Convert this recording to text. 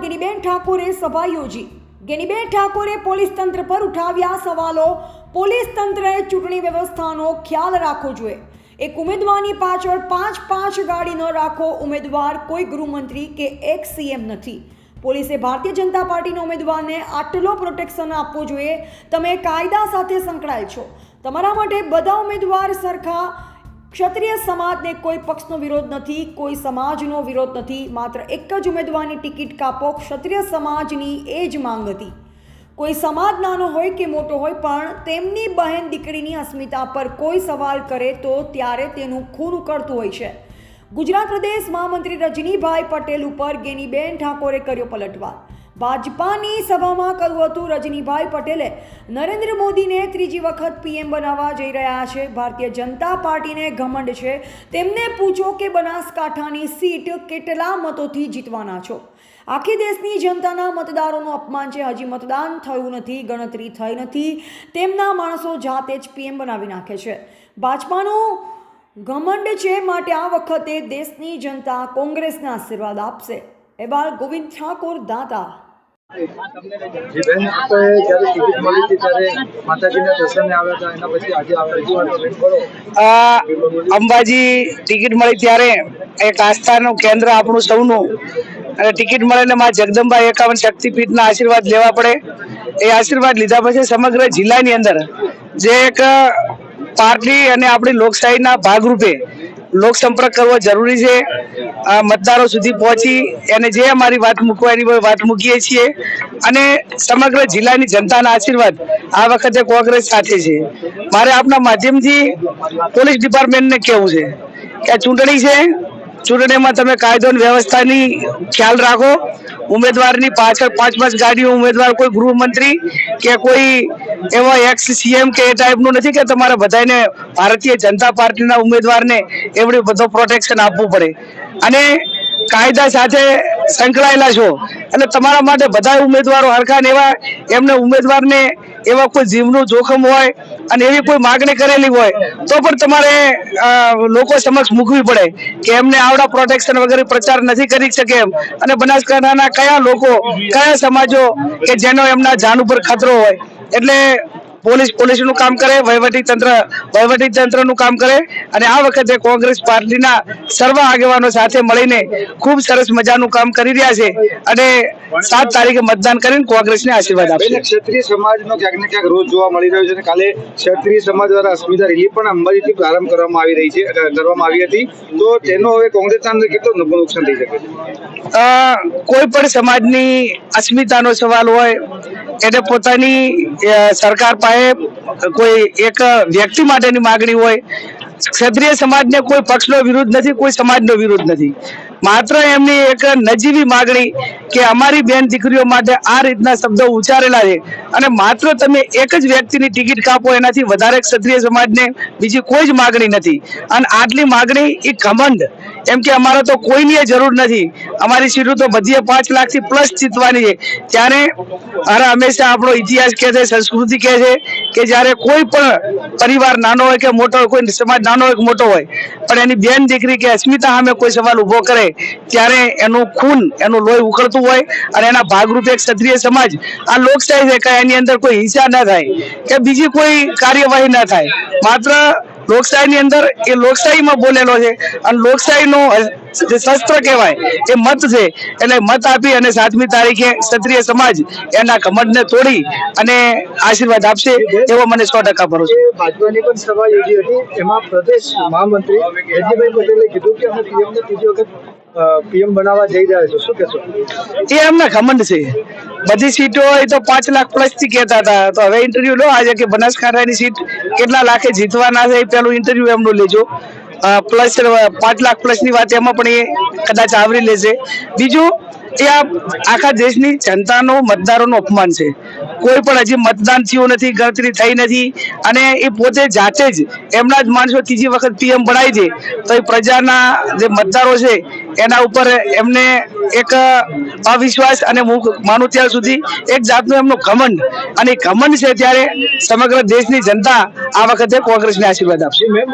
ગેનીબેન ઠાકોરે સભા યોજી. ગિનીબેન ઠાકોરે પોલીસ તંત્ર પર ઉઠાવ્યા સવાલો. પોલીસ તંત્રએ ચૂંટણી વ્યવસ્થાનો ખ્યાલ રાખવો જોઈએ. એક ઉમેદવારની પાછળ પાંચ પાંચ ગાડી ન રાખો ઉમેદવાર કોઈ ગૃહમંત્રી કે એક સીએમ નથી. પોલીસે ભારતીય જનતા પાર્ટીના ઉમેદવારને આટલો પ્રોટેક્શન આપવો જોઈએ. તમે કાયદા સાથે સંકળાયેલ છો. તમારા માટે બધા ઉમેદવાર સરખા ક્ષત્રિય સમાજને કોઈ પક્ષનો વિરોધ નથી, કોઈ સમાજનો વિરોધ નથી. માત્ર એક જ ઉમેદવારની ટિકિટ કાપો, ક્ષત્રિય સમાજની એ જ માંગ હતી. કોઈ સમાજ નાનો હોય કે મોટો હોય, પણ તેમની બહેન દીકરીની અસ્મિતા પર કોઈ સવાલ કરે તો ત્યારે તેનું ખૂન ઉકળતું હોય છે. ગુજરાત પ્રદેશ મહામંત્રી રજનીભાઈ પટેલ ઉપર ગેનીબેન ઠાકોરે કર્યો પલટવાર. ભાજપાની સભામાં કહ્યું હતું રજનીભાઈ પટેલે, નરેન્દ્ર મોદીને ત્રીજી વખત પીએમ બનાવવા જઈ રહ્યા છે. ભારતીય જનતા પાર્ટીને ઘમંડ છે. તેમને પૂછો કે બનાસકાંઠાની સીટ કેટલા મતોથી જીતવાના છો? આખી દેશની જનતાના મતદારોનું અપમાન છે. હજી મતદાન થયું નથી, ગણતરી થઈ નથી. તેમના માણસો જાતે જ પીએમ બનાવી નાખે છે. ભાજપાનું ઘમંડ છે માટે આ વખતે દેશની જનતા કોંગ્રેસના આશીર્વાદ આપશે. એવા ગોવિંદ ઠાકોર, દાતા. જી બેન આપણે જ્યારે ટિકિટ મળી હતી ત્યારે માતાજીના દર્શને આવ્યા હતા, એના પછી આજે આપણે આ અંબાજી ટિકિટ મળી ત્યારે એક આસ્થાનું કેન્દ્ર આપણું સૌનું. અને ટિકિટ મળે ને માં જગદંબા એકાવન શક્તિપીઠના આશીર્વાદ લેવા પડે. એ આશીર્વાદ લીધા પછી સમગ્ર જિલ્લાની અંદર જે એક પાર્ટી અને આપણી લોકશાહીના ભાગરૂપે લોક સંપર્ક કરવો જરૂરી છે. આ મતદારો સુધી પહોંચી એને જે અમારી વાત મૂકવાની વાત મૂકીએ છીએ અને સમગ્ર જિલ્લાની જનતાના આશીર્વાદ આ વખતે કોંગ્રેસ સાથે છે. મારે આપના માધ્યમથી પોલીસ ડિપાર્ટમેન્ટને કહેવું છે કે ચૂંટણી છે ચૂંટણીમાં તમે કાયદો વ્યવસ્થાની ખ્યાલ રાખો. ઉમેદવારની પાછળ પાંચ પાંચ ગાડીઓ ઉમેદવાર, કોઈ ગૃહમંત્રી કે કોઈ એવા એક્સ સીએમ કે એ ટાઈપનું નથી કે તમારે બધાને ભારતીય જનતા પાર્ટીના ઉમેદવારને એવડી બધો પ્રોટેક્શન આપવું પડે. અને કાયદા સાથે સંકળાયેલા છો. એટલે તમારા માટે બધા ઉમેદવારો હરખા એવા એમને ઉમેદવારને એવા કોઈ જીવનું જોખમ હોય અને એવી કોઈ માગણી કરેલી હોય, તો પણ તમારે લોકો સમક્ષ મૂકવી પડે કે એમને આવડા પ્રોટેક્શન વગેરે પ્રચાર નથી કરી શકે એમ. અને બનાસકાંઠાના કયા લોકો, કયા સમાજો કે જેનો એમના જાન ઉપર ખતરો હોય. એટલે પોલીસ પોલીસનું કામ કરે વહીવટી તંત્ર વહીવટી તંત્રનું કામ કરે અને આ વખતે કોંગ્રેસ પાર્ટીના સર્વ આગેવાનો સાથે મળીને ખૂબ સરસ મજાનું કામ કરી રહ્યા છે અને સાત તારીખે મતદાન કરીને કોંગ્રેસને આશીર્વાદ આપશે. ક્ષત્રિય સમાજનો ક્યાંક ને ક્યાંક રોજ જોવા મળી રહ્યો છે અને કાલે ક્ષત્રિય સમાજ દ્વારા અસ્મિતા રેલી પણ અંબાજીથી પ્રારંભ કરવામાં આવી રહી છે કરવામાં આવી હતી. તો તેનો હવે કોંગ્રેસના અંદર કેટલો નુકસાન થઈ શકે? છે કોઈ પણ સમાજની અસ્મિતાનો સવાલ હોય એને પોતાની સરકાર પાસે કોઈ એક વ્યક્તિ માટેની માગણી હોય, ક્ષત્રિય સમાજને કોઈ પક્ષનો વિરોધ નથી, કોઈ સમાજનો વિરોધ નથી. માત્ર એમની એક નજીવી માગણી કે અમારી બેન દીકરીઓ માટે આ રીતના શબ્દો ઉચ્ચારેલા છે. અને માત્ર તમે એક જ વ્યક્તિની ટિકિટ કાપો, એનાથી વધારે ક્ષત્રિય સમાજને બીજી કોઈ જ માગણી નથી. અને આટલી માગણી એ ઘમંડ. એમ કે અમારે તો કોઈની જરૂર નથી. અમારી સીટો તો બધી પાંચ લાખથી પ્લસ જીતવાની છે. ત્યારે અરે હંમેશા આપણો ઇતિહાસ કહે છે, સંસ્કૃતિ કહે છે કે જ્યારે કોઈ પણ પરિવાર નાનો હોય કે મોટો હોય, કોઈ સમાજ નાનો હોય કે મોટો હોય, પણ એની બેન દીકરી કે અસ્મિતા સામે કોઈ સવાલ ઊભો કરે, ત્યારે એનું ખૂન, એનું લોહી ઉકળતું હોય અને એના ભાગરૂપે એક ક્ષત્રિય સમાજ આ લોકશાહી છે કે એની અંદર કોઈ હિંસા ના થાય કે બીજી કોઈ કાર્યવાહી ના થાય. માત્ર લોકશાહીની અંદર એ લોકશાહીમાં બોલેલો છે અને લોકશાહીનો જે શસ્ત્ર કહેવાય એ મત છે. એટલે મત આપી અને સાતમી તારીખે ક્ષત્રિય સમાજ એના ઘમંડને તોડી અને આશીર્વાદ આપશે એવો મને સો ટકા ભરોસો. ભાજપાની પણ સભા યોજી હતી એમાં પ્રદેશ મહામંત્રી હેજીભાઈ પટેલે કીધું કે અમે પીએમ ને ત્રીજી વખત પીએમ બનાવવા જઈ રહ્યા છો શું કહેશો? એ એમના ઘમંડ છે. બધી સીટો એ તો પાંચ લાખ પ્લસથી કહેતા હતા. તો હવે ઇન્ટરવ્યુ લો, આજે કે બનાસકાંઠાની સીટ કેટલા લાખે જીતવાના છે એ પેલું ઇન્ટરવ્યુ એમનું લેજો. પ્લસ પાંચ લાખ પ્લસની વાત એમાં પણ એ કદાચ આવરી લેશે. બીજું, એ આખા દેશની જનતાનો, મતદારોનું અપમાન છે. કોઈ પણ હજી મતદાન થયું નથી, ગણતરી થઈ નથી અને એ પોતે જાતે જ એમના જ માણસો ત્રીજી વખત પીએમ બનાવી દે તો એ પ્રજાના જે મતદારો છે એના ઉપર એમને એક અવિશ્વાસ અને હું માનું ત્યાં સુધી એક જાતનું એમનું ઘમંડ અને ઘમંડ છે ત્યારે સમગ્ર દેશની જનતા આ વખતે કોંગ્રેસને આશીર્વાદ આપશે.